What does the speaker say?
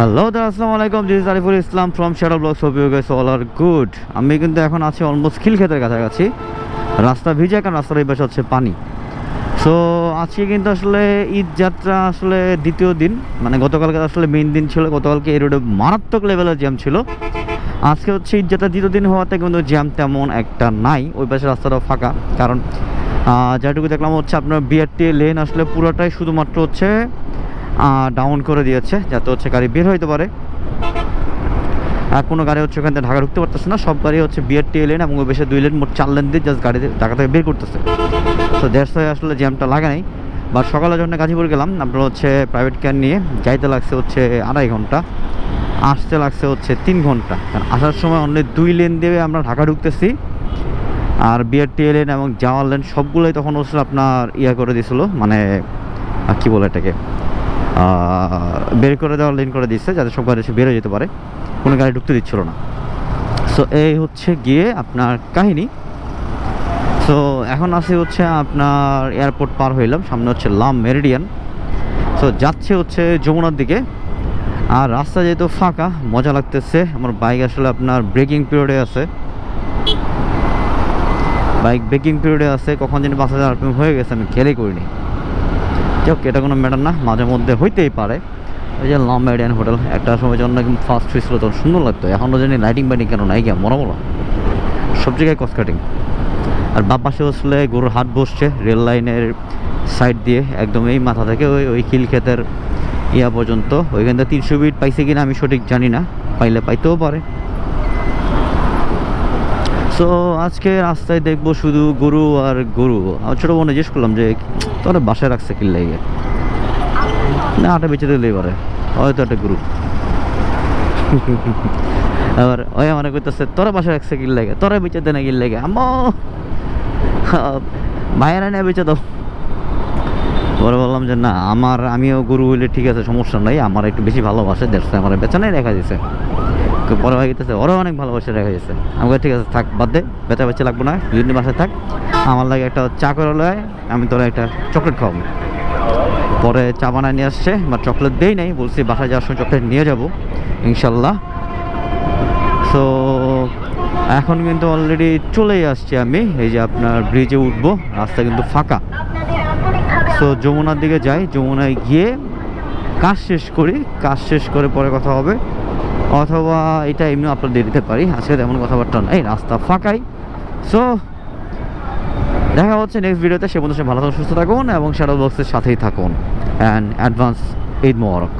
Hello দাদা আসসালামু আলাইকুম this Ariful Islam from Shadow Blogs of you guys all are good আমি কিন্তু এখন আছি অলমোস্ট খিলক্ষেতের কাছাকাছি। রাস্তা ভিজে কারণ রাস্তার এই পাশে হচ্ছে পানি। সো আজকে কিন্তু আসলে ঈদ যাত্রা আসলে দ্বিতীয় দিন। মানে গতকালকে আসলে মেইন দিন ছিল, গতকালকে এই রোডে মারাত্মক লেভেলের জ্যাম ছিল। আজকে হচ্ছে ঈদ যাত্রা দ্বিতীয় দিন হওয়াতে কিন্তু জ্যাম তেমন একটা নাই। ওই পাশে রাস্তাটা ফাঁকা। কারণ যেটুকু দেখলাম হচ্ছে আপনার বিআরটি লেন আসলে পুরোটাই শুধুমাত্র হচ্ছে ডাউন করে দিয়েছে, যাতে হচ্ছে গাড়ি বের হইতে পারে। আর কোনো গাড়ি হচ্ছে ওখান থেকে ঢাকা ঢুকতে পারতেছে না, সব গাড়ি হচ্ছে বিআরটি লেন এবং বেশি দুই লেন মোট চার লেন দিয়ে জাস্ট গাড়ি ঢাকা থেকে বের করতেছে। তো দেড়শো আসলে জ্যামটা লাগে নাই। বাট সকালে যখন গাজীপুর গেলাম, আপনার হচ্ছে প্রাইভেট ক্যার নিয়ে যাইতে লাগছে হচ্ছে আড়াই ঘণ্টা, আসতে লাগছে হচ্ছে তিন ঘণ্টা। কারণ আসার সময় অন্য দুই লেন দিয়ে আমরা ঢাকা ঢুকতেছি। আর বিআরটি লেন এবং যাওয়ার লেন সবগুলোই তখন হচ্ছে আপনার ইয়া করে দিয়েছিল মানে কি বলে এটাকে? বের করে দেওয়ার লেন করে দিচ্ছে যাতে সব গাড়ি এসে বেরো যেতে পারে। কোনো গাড়ি ঢুকতে দিচ্ছিল না। সো এই হচ্ছে গিয়ে আপনার কাহিনী। সো এখন আসি হচ্ছে আপনার এয়ারপোর্ট পার হইলাম। সামনে হচ্ছে লাম মেরিডিয়ান সো যাচ্ছে হচ্ছে যমুনার দিকে। আর রাস্তা যেহেতু ফাঁকা, মজা লাগতেছে। আমার বাইক আসলে আপনার ব্রেকিং পিরিয়ডে আছে। বাইক ব্রেকিং পিরিয়ডে আছে। কখন যেন পাঁচ হাজার হয়ে গেছে, আমি খেয়ালই করিনি। যাক, এটা কোনো ম্যাটার না, মাঝে মধ্যে হইতেই পারে। ওই যে লং মেরিডিয়ান হোটেল একটা সময় যখন নাকি ফার্স্ট হয়েছিল তখন সুন্দর লাগতো। এখনও জানি লাইটিং বাইটিং কেন নাই গিয়া মরা মরা সব জায়গায় কস্ট কাটিং আর বাম পাশে আসলে গরুর হাট বসছে, রেল লাইনের সাইড দিয়ে, একদম এই মাথা থেকে ওই ওই খিল ক্ষেতের ইয়া পর্যন্ত। ওইখানটা তিনশো ফিট পাইছে কিনা আমি সঠিক জানি না, পাইলে পাইতেও পারে। সো আজকে রাস্তায় দেখব শুধু গরু আর গরু। আমার ছোটো বোনে জিজ্ঞেস করলাম যে, তোরা বাসায় রাখছে কি লেগে? না আটা বেঁচে দিলেই পারে। হয়তো একটা গরু। আবার ওই মনে করতেছে তোরা বাসায় রাখছে কি লেগে? তোরা বেঁচে দে না কি লেগে? আম্মা! ভাইয়েরা নিয়ে বেঁচে দাও। পরে বললাম যে, না, আমার, আমিও গরু হইলে ঠিক আছে, সমস্যা নাই। আমার একটু বেশি ভালোবাসে, দেখছে আমার বেচানাই রেখা দিছে। তো বড় হয়ে গেছে ওরাও অনেক ভালোবাসে রেখা গেছে আমাকে ঠিক আছে, থাক, বাদ দে, বেচা বেচা লাগবো না দুদিন বাসায় থাক। আমার লাগে একটা চা করে লয়, আমি তোরা একটা চকলেট খাওয়াবো। পরে চা বানায় নিয়ে আসছে, বা চকলেট দেই নাই, বলছি বাসায় যাওয়ার সময় চকলেট নিয়ে যাব, ইনশাল্লাহ। সো, এখন কিন্তু অলরেডি চলেই আসছি আমি, এই যে আপনার ব্রিজে উঠবো, রাস্তা কিন্তু ফাঁকা। সো, যমুনার দিকে যাই, যমুনায় গিয়ে কাজ শেষ করি, কাজ শেষ করে পরে কথা হবে। অথবা এটা এমনি আপলোড দিয়ে দিতে পারি। আজকে তেমন কথাবার্তা নাই রাস্তা ফাঁকাই। সো দেখা হচ্ছে নেক্সট ভিডিওতে সে বন্ধু সে ভালো থাকুন, সুস্থ থাকুন এবং শ্যাডো বক্সের সাথেই থাকুন। And advance Eid Mobarak.